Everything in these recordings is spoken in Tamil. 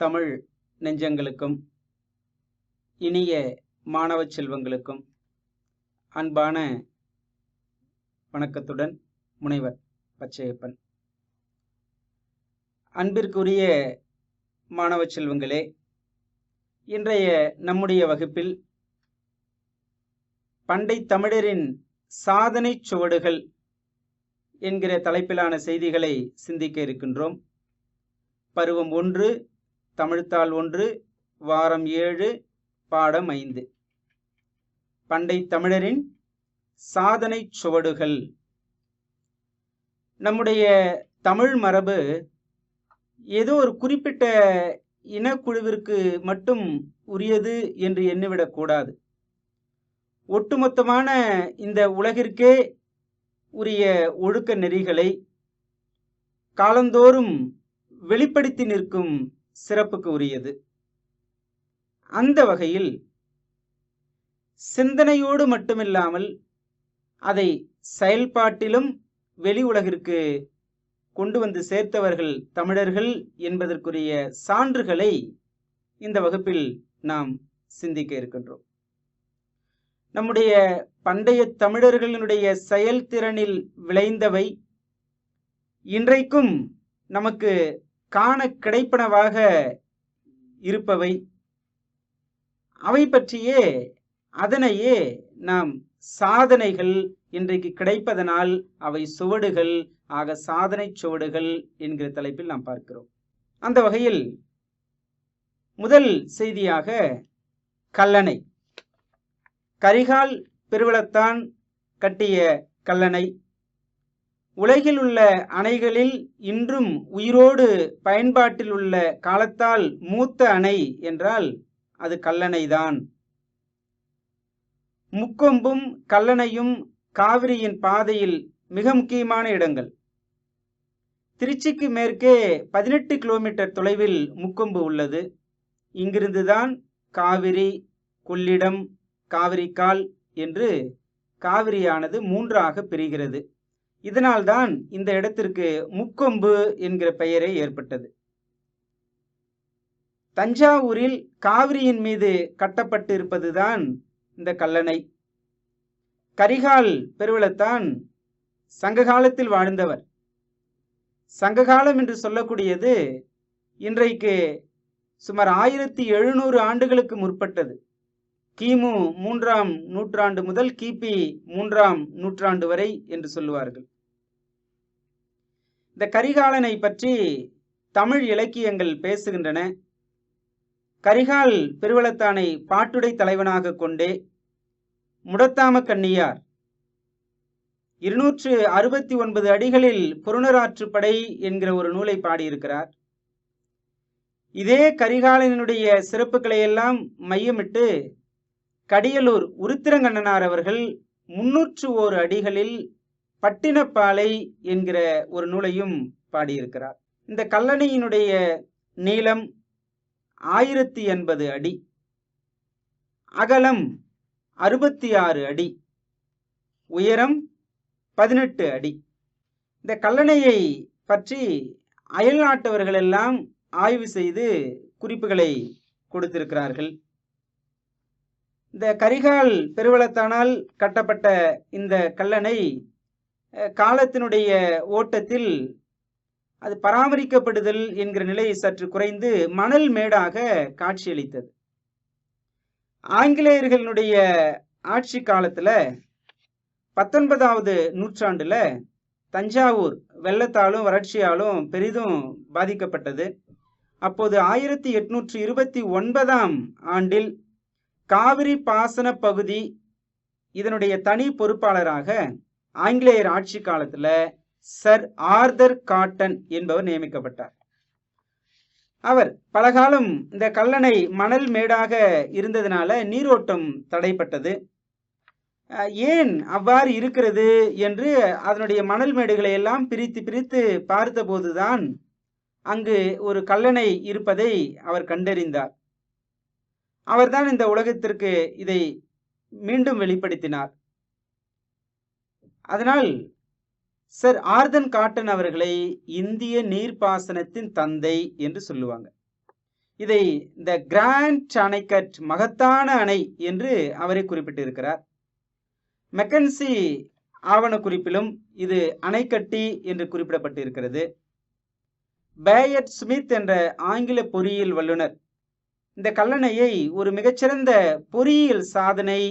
தமிழ் நெஞ்சங்களுக்கும் இனிய மாணவ செல்வங்களுக்கும் அன்பான வணக்கத்துடன் முனைவர் பச்சையப்பன். அன்பிற்குரிய மாணவ செல்வங்களே இன்றைய நம்முடைய வகுப்பில் பண்டை தமிழரின் சாதனை சுவடுகள் என்கிற தலைப்பிலான செய்திகளை சிந்திக்க இருக்கின்றோம். பருவம் ஒன்று தமிழ்த்தாள் ஒன்று வாரம் ஏழு பாடம் ஐந்து. பண்டை தமிழரின் சாதனை சுவடுகள். நம்முடைய தமிழ் மரபு ஏதோ ஒரு குறிப்பிட்ட இனக்குழுவிற்கு மட்டும் உரியது என்று எண்ணிவிடக்கூடாது ஒட்டுமொத்தமான இந்த உலகிற்கே உரிய ஒழுக்க நெறிகளை காலந்தோறும் வெளிப்படுத்தி நிற்கும் சிறப்புக்கு உரியது அந்த வகையில் சிந்தனையோடு மட்டுமில்லாமல் அதை செயல்பாட்டிலும் வெளி உலகிற்கு கொண்டு வந்து சேர்த்தவர்கள் தமிழர்கள் என்பதற்குரிய சான்றுகளை இந்த வகுப்பில் நாம் சிந்திக்க இருக்கின்றோம். நம்முடைய பண்டைய தமிழர்களினுடைய செயல்திறனில் விளைந்தவை இன்றைக்கும் நமக்கு காண கிடைப்பனவாக இருப்பவை. அவை பற்றியே அதனையே நாம் சாதனைகள் இன்றைக்கு கிடைப்பதனால் அவை சுவடுகள் ஆக சாதனை சுவடுகள் என்கிற தலைப்பில் நாம் பார்க்கிறோம். அந்த வகையில் முதல் செய்தியாக கல்லணை. கரிகால் பெருவளத்தான் கட்டிய கல்லணை. உலகில் உள்ள அணைகளில் இன்றும் உயிரோடு பயன்பாட்டில் உள்ள காலத்தால் மூத்த அணை என்றால் அது கல்லணைதான். முக்கொம்பும் கல்லணையும் காவிரியின் பாதையில் மிக முக்கியமான இடங்கள். திருச்சிக்கு மேற்கே பதினெட்டு கிலோமீட்டர் தொலைவில் முக்கொம்பு உள்ளது. இங்கிருந்துதான் காவிரி கொள்ளிடம் காவிரிக்கால் என்று காவிரியானது மூன்றாக பிரிகிறது. இதனால்தான் இந்த இடத்திற்கு முக்கொம்பு என்கிற பெயரே ஏற்பட்டது. தஞ்சாவூரில் காவிரியின் மீது கட்டப்பட்டு இருப்பதுதான் இந்த கல்லணை. கரிகால் பெருவளத்தான் சங்க காலத்தில் வாழ்ந்தவர். சங்ககாலம் என்று சொல்லக்கூடியது இன்றைக்கு சுமார் ஆயிரத்தி எழுநூறு ஆண்டுகளுக்கு முற்பட்டது. கிமு மூன்றாம் நூற்றாண்டு முதல் கிபி மூன்றாம் நூற்றாண்டு வரை என்று சொல்லுவார்கள். இந்த கரிகாலனை பற்றி தமிழ் இலக்கியங்கள் பேசுகின்றன. கரிகால் பெருவளத்தானை பாட்டுடை தலைவனாக கொண்டே முடத்தாம கண்ணியார் இருநூற்று அறுபத்தி ஒன்பது அடிகளில் புறநராற்றுப்படை என்கிற ஒரு நூலை பாடியிருக்கிறார். இதே கரிகாலனுடைய சிறப்புகளை எல்லாம் மையமிட்டு கடியலூர் உருத்திரங்கண்ணனார் அவர்கள் முன்னூற்று ஓரு அடிகளில் பட்டினப்பாலை என்கிற ஒரு நூலையும் பாடியிருக்கிறார். இந்த கல்லணையினுடைய நீளம் ஆயிரத்தி எண்பது அடி அகலம் அறுபத்தி ஆறு அடி உயரம் பதினெட்டு அடி. இந்த கல்லணையை பற்றி அயல் நாட்டவர்கள் எல்லாம் ஆய்வு செய்து குறிப்புகளை கொடுத்திருக்கிறார்கள். இந்த கரிகால் பெருவளத்தானால் கட்டப்பட்ட இந்த கல்லணை காலத்தினுடைய ஓட்டத்தில் அது பராமரிக்கப்படுதல் என்கிற நிலை சற்று குறைந்து மணல் மேடாக காட்சியளித்தது. ஆங்கிலேயர்களுடைய ஆட்சி காலத்துல பத்தொன்பதாவது நூற்றாண்டுல தஞ்சாவூர் வெள்ளத்தாலும் வறட்சியாலும் பெரிதும் பாதிக்கப்பட்டது. அப்போது ஆயிரத்தி எட்நூற்றி இருபத்தி ஒன்பதாம் ஆண்டில் காவிரி பாசன பகுதி இதனுடைய தனி பொறுப்பாளராக ஆங்கிலேயர் ஆட்சி காலத்துல சர் ஆர்தர் காட்டன் என்பவர் நியமிக்கப்பட்டார். அவர் பலகாலம் இந்த கல்லணை மணல் மேடாக இருந்ததுனால நீரோட்டம் தடைப்பட்டது. ஏன் அவ்வாறு இருக்கிறது என்று அதனுடைய மணல் மேடுகளை எல்லாம் பிரித்து பிரித்து பார்த்தபோதுதான் அங்கு ஒரு கல்லணை இருப்பதை அவர் கண்டறிந்தார். அவர்தான் இந்த உலகத்திற்கு இதை மீண்டும் வெளிப்படுத்தினார். அதனால் சர் ஆர்தன் காட்டன் அவர்களை இந்திய நீர்ப்பாசனத்தின் தந்தை என்று சொல்லுவாங்க. இதை த கிராண்ட் அணைக்கட் மகத்தான அணை என்று அவரை குறிப்பிட்டிருக்கிறார். மெக்கன்சி ஆவண குறிப்பிலும் இது அணைக்கட்டி என்று குறிப்பிடப்பட்டிருக்கிறது. பேயட் ஸ்மித் என்ற ஆங்கில பொறியியல் வல்லுனர் இந்த கல்லணையை ஒரு மிகச்சிறந்த பொறியியல் சாதனை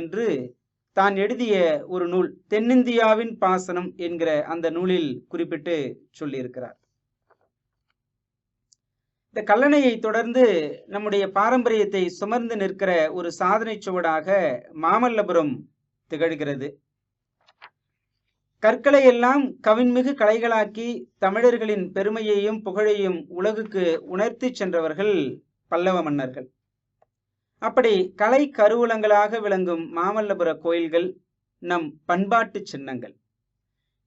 என்று தான் எழுதிய ஒரு நூல் தென்னிந்தியாவின் பாசனம் என்கிற அந்த நூலில் குறிப்பிட்டு சொல்லியிருக்கிறார். இந்த கல்லணையை தொடர்ந்து நம்முடைய பாரம்பரியத்தை சுமர்ந்து நிற்கிற ஒரு சாதனை சுவடாக மாமல்லபுரம் திகழ்கிறது. கற்களை எல்லாம் கவின்மிகு கலைகளாக்கி தமிழர்களின் பெருமையையும் புகழையும் உலகுக்கு உணர்த்தி சென்றவர்கள் பல்லவ மன்னர்கள். அப்படி கலை கருவூலங்களாக விளங்கும் மாமல்லபுர கோயில்கள் நம் பண்பாட்டு சின்னங்கள்.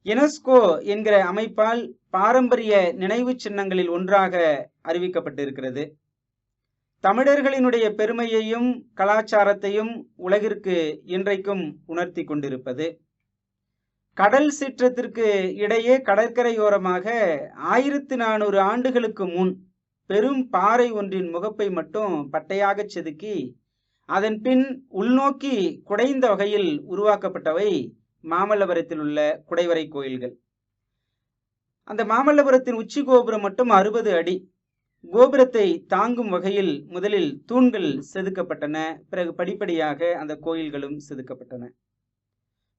யுனெஸ்கோ என்கிற அமைப்பால் பாரம்பரிய நினைவு சின்னங்களில் ஒன்றாக அறிவிக்கப்பட்டிருக்கிறது. தமிழர்களினுடைய பெருமையையும் கலாச்சாரத்தையும் உலகிற்கு இன்றைக்கும் உணர்த்தி கொண்டிருப்பது. கடல் சீற்றத்திற்கு இடையே கடற்கரையோரமாக ஆயிரத்தி நானூறு ஆண்டுகளுக்கு முன் பெரும் பாறை ஒன்றின் முகப்பை மட்டும் பட்டையாக செதுக்கி அதன் பின் உள்நோக்கி குடைந்த வகையில் உருவாக்கப்பட்டவை மாமல்லபுரத்தில் உள்ள குடைவரை கோயில்கள். அந்த மாமல்லபுரத்தின் உச்சி கோபுரம் மட்டும் அறுபது அடி. கோபுரத்தை தாங்கும் வகையில் முதலில் தூண்கள் செதுக்கப்பட்டன. பிறகு படிப்படியாக அந்த கோயில்களும் செதுக்கப்பட்டன.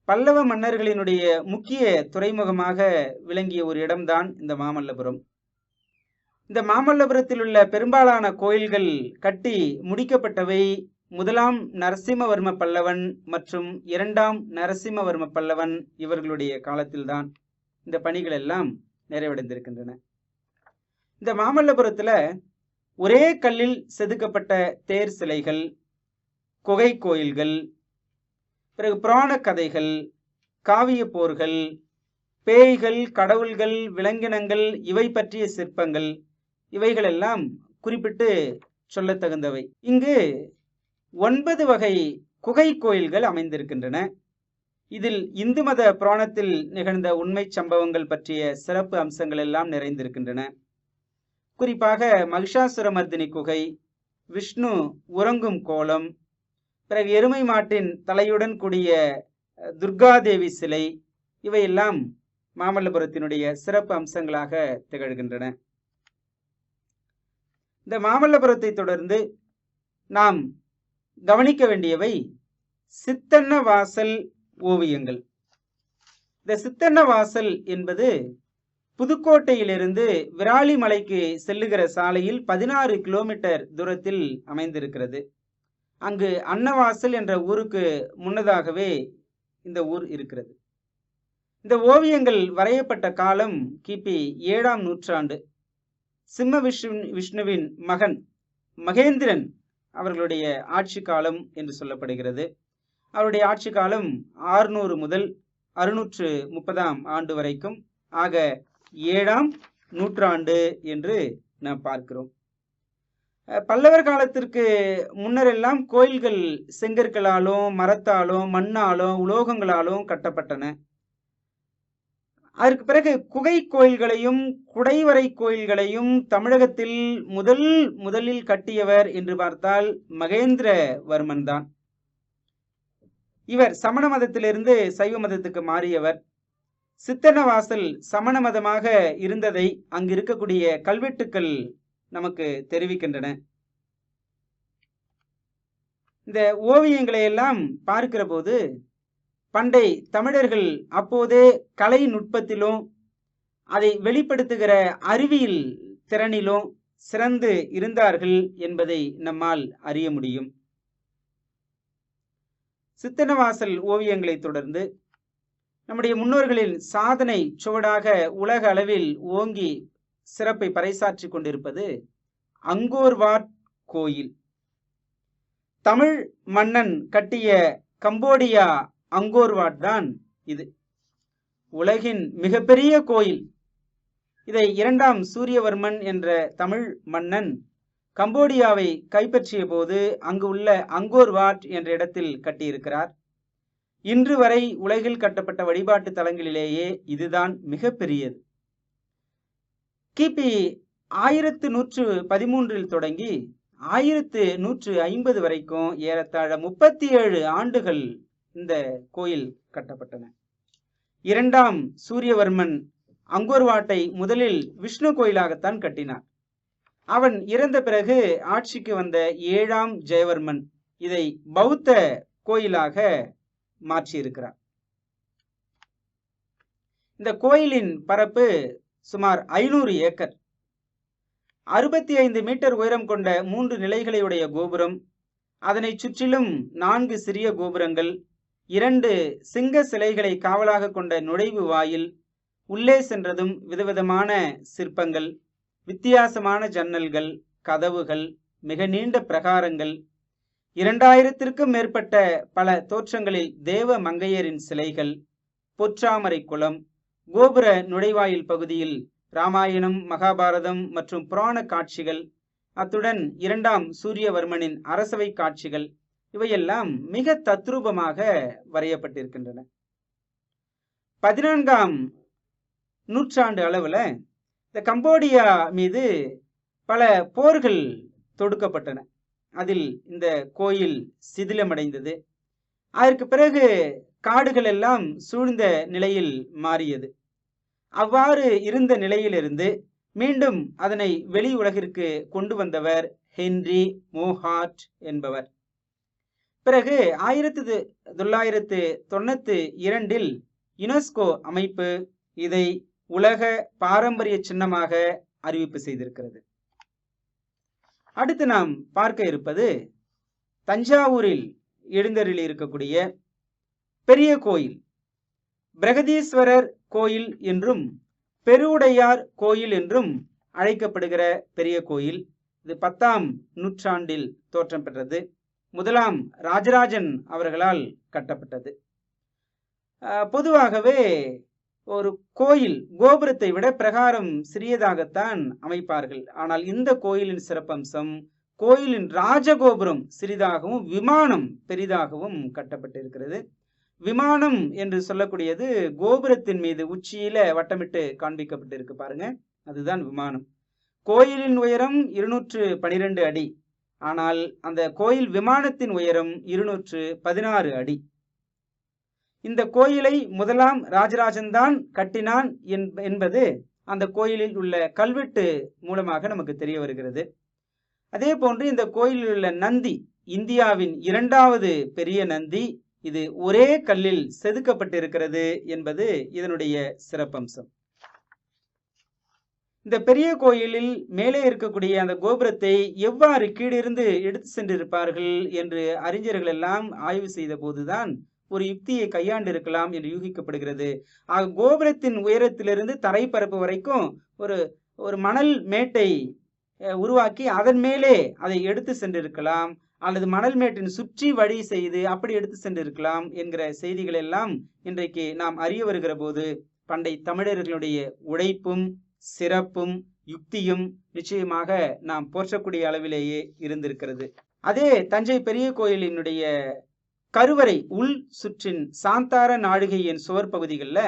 பல்லவ மன்னர்களினுடைய முக்கிய துறைமுகமாக விளங்கிய ஒரு இடம்தான் இந்த மாமல்லபுரம். இந்த மாமல்லபுரத்தில் உள்ள பெரும்பாலான கோயில்கள் கட்டி முடிக்கப்பட்டவை. முதலாம் நரசிம்மவர்ம பல்லவன் மற்றும் இரண்டாம் நரசிம்மவர்ம பல்லவன் இவர்களுடைய காலத்தில்தான் இந்த பணிகள் எல்லாம் நிறைவடைந்திருக்கின்றன. இந்த மாமல்லபுரத்துல ஒரே கல்லில் செதுக்கப்பட்ட தேர் சிலைகள் குகை கோயில்கள் பிறகு புராண கதைகள் காவிய போர்கள் பேய்கள் கடவுள்கள் விலங்கினங்கள் இவை பற்றிய சிற்பங்கள் இவைகளெல்லாம் குறிப்பிட்டு சொல்லத்தகுந்தவை. இங்கு ஒன்பது வகை குகை கோயில்கள் அமைந்திருக்கின்றன. இதில் இந்து மத புராணத்தில் நிகழ்ந்த உண்மை சம்பவங்கள் பற்றிய சிறப்பு அம்சங்கள் எல்லாம் நிறைந்திருக்கின்றன. குறிப்பாக மகிஷாசுரமர்தினி குகை விஷ்ணு உறங்கும் கோலம் பிறகு எருமை மாட்டின் தலையுடன் கூடிய துர்காதேவி சிலை இவையெல்லாம் மாமல்லபுரத்தினுடைய சிறப்பு அம்சங்களாக திகழ்கின்றன. இந்த மாமல்லபுரத்தை தொடர்ந்து நாம் கவனிக்க வேண்டியவை சித்தன்ன வாசல் ஓவியங்கள். இந்த சித்தன்ன வாசல் என்பது புதுக்கோட்டையிலிருந்து விராலிமலைக்கு செல்லுகிற சாலையில் பதினாறு கிலோமீட்டர் தூரத்தில் அமைந்திருக்கிறது. அங்கு அன்னவாசல் என்ற ஊருக்கு முன்னதாகவே இந்த ஊர் இருக்கிறது. இந்த ஓவியங்கள் வரையப்பட்ட காலம் கிபி ஏழாம் நூற்றாண்டு. சிம்ம விஷ்ணு விஷ்ணுவின் மகன் மகேந்திரன் அவர்களுடைய ஆட்சி காலம் என்று சொல்லப்படுகிறது. அவருடைய ஆட்சி காலம் ஆறுநூறு முதல் அறுநூற்று முப்பதாம் ஆண்டு வரைக்கும். ஆக ஏழாம் நூற்றாண்டு என்று நாம் பார்க்கிறோம். பல்லவர் காலத்திற்கு முன்னரெல்லாம் கோயில்கள் செங்கற்களாலும் மரத்தாலும் மண்ணாலும் உலோகங்களாலும் கட்டப்பட்டன. அதற்கு பிறகு குகை கோயில்களையும் குடைவரை கோயில்களையும் தமிழகத்தில் முதல் முதலில் கட்டியவர் என்று பார்த்தால் மகேந்திரவர்மன் தான். இவர் சமண மதத்திலிருந்து சைவ மதத்துக்கு மாறியவர். சித்தனவாசல் சமண மதமாக இருந்ததை அங்கு இருக்கக்கூடிய கல்வெட்டுக்கள் நமக்கு தெரிவிக்கின்றன. இந்த ஓவியங்களை எல்லாம் பார்க்கிற போது பண்டை தமிழர்கள் அப்போதே கலை நுட்பத்திலும் அதை வெளிப்படுத்துகிற அறிவியல் திறனிலும் சிறந்து இருந்தார்கள் என்பதை நம்மால் அறிய முடியும். சித்தனவாசல் ஓவியங்களை தொடர்ந்து நம்முடைய முன்னோர்களின் சாதனை சுவடாக உலக அளவில் ஓங்கி சிறப்பை பறைசாற்றி கொண்டிருப்பது அங்கோர்வாட் கோயில். தமிழ் மன்னன் கட்டிய கம்போடியா அங்கோர்வாட் தான் இது. உலகின் மிகப்பெரிய கோயில். இதை இரண்டாம் சூரியவர்மன் என்ற தமிழ் மன்னன் கம்போடியாவை கைப்பற்றிய போது அங்கு உள்ள அங்கோர்வாட் என்ற இடத்தில் கட்டியிருக்கிறார். இன்று வரை உலகில் கட்டப்பட்ட வழிபாட்டு தலங்களிலேயே இதுதான் மிகப்பெரியது. கிபி ஆயிரத்து நூற்று பதிமூன்றில் தொடங்கி ஆயிரத்து நூற்று ஐம்பது வரைக்கும் ஏறத்தாழ முப்பத்தி ஏழு ஆண்டுகள் இந்த கோயில் கட்டப்பட்டன. இரண்டாம் சூரியவர்மன் அங்கோர்வாட்டை முதலில் விஷ்ணு கோயிலாகத்தான் கட்டினார். அவன் இறந்த பிறகு ஆட்சிக்கு வந்த ஏழாம் ஜெயவர்மன் இதை பௌத்த கோயிலாக மாற்றியிருக்கிறார். இந்த கோயிலின் பரப்பு சுமார் ஐநூறு ஏக்கர். அறுபத்தி ஐந்து மீட்டர் உயரம் கொண்ட மூன்று நிலைகளையுடைய கோபுரம் அதனை சுற்றிலும் நான்கு சிறிய கோபுரங்கள் இரண்டு சிங்க சிலைகளை காவலாக கொண்ட நுழைவு வாயில் உள்ளே சென்றதும் விதவிதமான சிற்பங்கள் வித்தியாசமான ஜன்னல்கள் கதவுகள் மிக நீண்ட பிரகாரங்கள். இரண்டாயிரத்திற்கும் மேற்பட்ட பல தோற்றங்களில் தேவ மங்கையரின் சிலைகள் பொற்றாமரை குளம் கோபுர நுழைவாயில் பகுதியில் ராமாயணம் மகாபாரதம் மற்றும் புராண காட்சிகள் அத்துடன் இரண்டாம் சூரியவர்மனின் அரசவை காட்சிகள் இவையெல்லாம் மிக தத்ரூபமாக வரையப்பட்டிருக்கின்றன. பதினான்காம் நூற்றாண்டு அளவில் இந்த கம்போடியா மீது பல போர்கள் தொடுக்கப்பட்டன. அதில் இந்த கோயில் சிதிலமடைந்தது. அதற்கு பிறகு காடுகள் எல்லாம் சூழ்ந்த நிலையில் மாறியது. அவ்வாறு இருந்த நிலையிலிருந்து மீண்டும் அதனை வெளி உலகிற்கு கொண்டு வந்தவர் ஹென்றி மோஹார்ட் என்பவர். பிறகு ஆயிரத்து தொள்ளாயிரத்து தொண்ணூத்தி இரண்டில் யுனெஸ்கோ அமைப்பு இதை உலக பாரம்பரிய சின்னமாக அறிவிப்பு செய்திருக்கிறது. அடுத்து நாம் பார்க்க இருப்பது தஞ்சாவூரில் எழுந்தரில் இருக்கக்கூடிய பெரிய கோயில் பிரகதீஸ்வரர் கோயில் என்றும் பெருவுடையார் கோயில் என்றும் அழைக்கப்படுகிற பெரிய கோயில். இது பத்தாம் நூற்றாண்டில் தோற்றம் பெற்றது. முதலாம் ராஜராஜன் அவர்களால் கட்டப்பட்டது. பொதுவாகவே ஒரு கோயில் கோபுரத்தை விட பிரகாரம் சிறியதாகத்தான் அமைப்பார்கள். ஆனால் இந்த கோயிலின் சிறப்பம்சம் கோயிலின் ராஜகோபுரம் சிறிதாகவும் விமானம் பெரிதாகவும் கட்டப்பட்டிருக்கிறது. விமானம் என்று சொல்லக்கூடியது கோபுரத்தின் மீது உச்சியில வட்டமிட்டு காண்பிக்கப்பட்டிருக்கு பாருங்க. அதுதான் விமானம். கோயிலின் உயரம் இருநூற்று பனிரெண்டு அடி. ஆனால் அந்த கோயில் விமானத்தின் உயரம் இருநூற்று பதினாறு அடி. இந்த கோயிலை முதலாம் ராஜராஜன்தான் கட்டினான் என்பது அந்த கோயிலில் உள்ள கல்வெட்டு மூலமாக நமக்கு தெரிய வருகிறது. அதே போன்று இந்த கோயிலில் உள்ள நந்தி இந்தியாவின் இரண்டாவது பெரிய நந்தி இது ஒரே கல்லில் செதுக்கப்பட்டிருக்கிறது என்பது இதனுடைய சிறப்பம்சம். இந்த பெரிய கோயிலில் மேலே இருக்கக்கூடிய அந்த கோபுரத்தை எவ்வாறு கீழிருந்து எடுத்து சென்றிருப்பார்கள் என்று அறிஞர்கள் எல்லாம் ஆய்வு செய்த போதுதான் ஒரு யுக்தியை கையாண்டு இருக்கலாம் என்று யூகிக்கப்படுகிறது. ஆக கோபுரத்தின் உயரத்திலிருந்து தரைப்பரப்பு வரைக்கும் ஒரு ஒரு மணல் மேட்டை உருவாக்கி அதன் மேலே அதை எடுத்து சென்றிருக்கலாம். அல்லது மணல் மேட்டின் சுற்றி வழி செய்து அப்படி எடுத்து சென்றிருக்கலாம் என்கிற செய்திகள் எல்லாம் இன்றைக்கு நாம் அறிய வருகிற போது பண்டை தமிழர்களுடைய உழைப்பும் சிறப்பும் யுக்தியும் நிச்சயமாக நாம் போற்றக்கூடிய அளவிலேயே இருந்திருக்கிறது. அதே தஞ்சை பெரிய கோயிலினுடைய கருவறை உள் சுற்றின் சாந்தார நாடுகையின் சுவர் பகுதிகளில்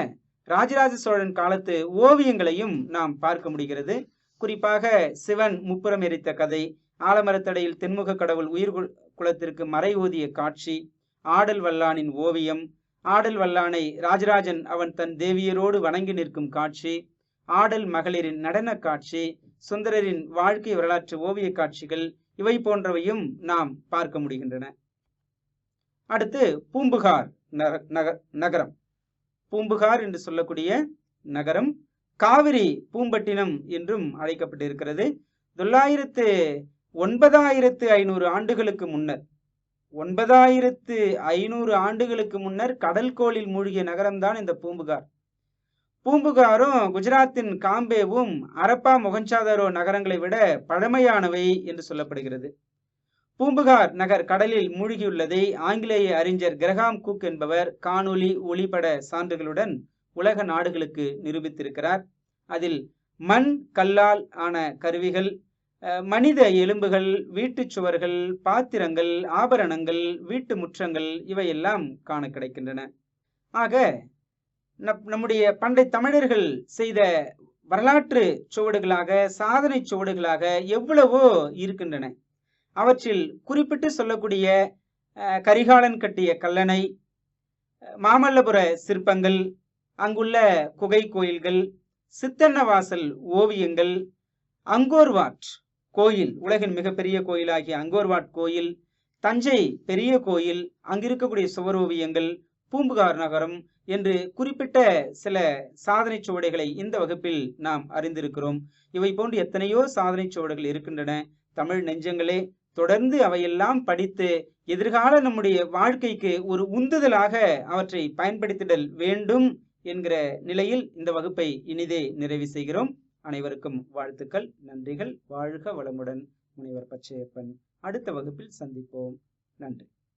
ராஜராஜ சோழன் காலத்து ஓவியங்களையும் நாம் பார்க்க முடிகிறது. குறிப்பாக சிவன் முப்புறம் எரித்த கதை ஆலமரத்தடையில் தென்முக கடவுள் உயிர் குலத்திற்கு மறை ஓதிய காட்சி ஆடல் வல்லானின் ஓவியம் ஆடல் வல்லானை ராஜராஜன் அவன் தன் தேவியரோடு வணங்கி நிற்கும் காட்சி ஆடல் மகளிரின் நடன காட்சி சுந்தரரின் வாழ்க்கை வரலாற்று ஓவிய காட்சிகள் இவை போன்றவையும் நாம் பார்க்க முடிகின்றன. அடுத்து பூம்புகார் நக- நகரம். பூம்புகார் என்று சொல்லக்கூடிய நகரம் காவிரி பூம்பட்டினம் என்றும் அழைக்கப்பட்டிருக்கிறது. தொள்ளாயிரத்து ஒன்பதாயிரத்து ஐநூறு ஆண்டுகளுக்கு முன்னர் ஒன்பதாயிரத்து ஐநூறு ஆண்டுகளுக்கு முன்னர் கடல் கோளில் மூழ்கிய நகரம்தான் இந்த பூம்புகார். பூம்புகாரும் குஜராத்தின் காம்பேவும் அரப்பா மொகஞ்சாதாரோ நகரங்களை விட பழமையானவை என்று சொல்லப்படுகிறது. பூம்புகார் நகர் கடலில் மூழ்கியுள்ளதை ஆங்கிலேய அறிஞர் கிரகாம் குக் என்பவர் காணொலி ஒளிபட சான்றுகளுடன் உலக நாடுகளுக்கு நிரூபித்திருக்கிறார். அதில் மண் கல்லால் ஆன கருவிகள் மனித எலும்புகள் வீட்டுச் சுவர்கள் பாத்திரங்கள் ஆபரணங்கள் வீட்டு முற்றங்கள் இவையெல்லாம் காண கிடைக்கின்றன. ஆக நம்முடைய பண்டை தமிழர்கள் செய்த வரலாற்று சுவடுகளாக சாதனை சுவடுகளாக எவ்வளவோ இருக்கின்றன. அவற்றில் குறிப்பிட்டு சொல்லக்கூடிய கரிகாலன் கட்டிய கல்லணை மாமல்லபுர சிற்பங்கள் அங்குள்ள குகை கோயில்கள் சித்தன்னவாசல் ஓவியங்கள் அங்கோர்வாட் கோயில் உலகின் மிகப்பெரிய கோயிலாகிய அங்கோர்வாட் கோயில் தஞ்சை பெரிய கோயில் அங்கிருக்கக்கூடிய சுவரோவியங்கள் பூம்புகார் நகரம் என்று குறிப்பிட்ட சில சாதனை சுவடைகளை இந்த வகுப்பில் நாம் அறிந்திருக்கிறோம். இவை போன்று எத்தனையோ சாதனை சுவடுகள் இருக்கின்றன. தமிழ் நெஞ்சங்களே தொடர்ந்து அவையெல்லாம் படித்து எதிர்கால நம்முடைய வாழ்க்கைக்கு ஒரு உந்துதலாக அவற்றை பயன்படுத்திடல் வேண்டும் என்கிற நிலையில் இந்த வகுப்பை இனிதே நிறைவு செய்கிறோம். அனைவருக்கும் வாழ்த்துக்கள் நன்றிகள். வாழ்க வளமுடன் முனைவர் பச்சையப்பன். அடுத்த வகுப்பில் சந்திப்போம். நன்றி.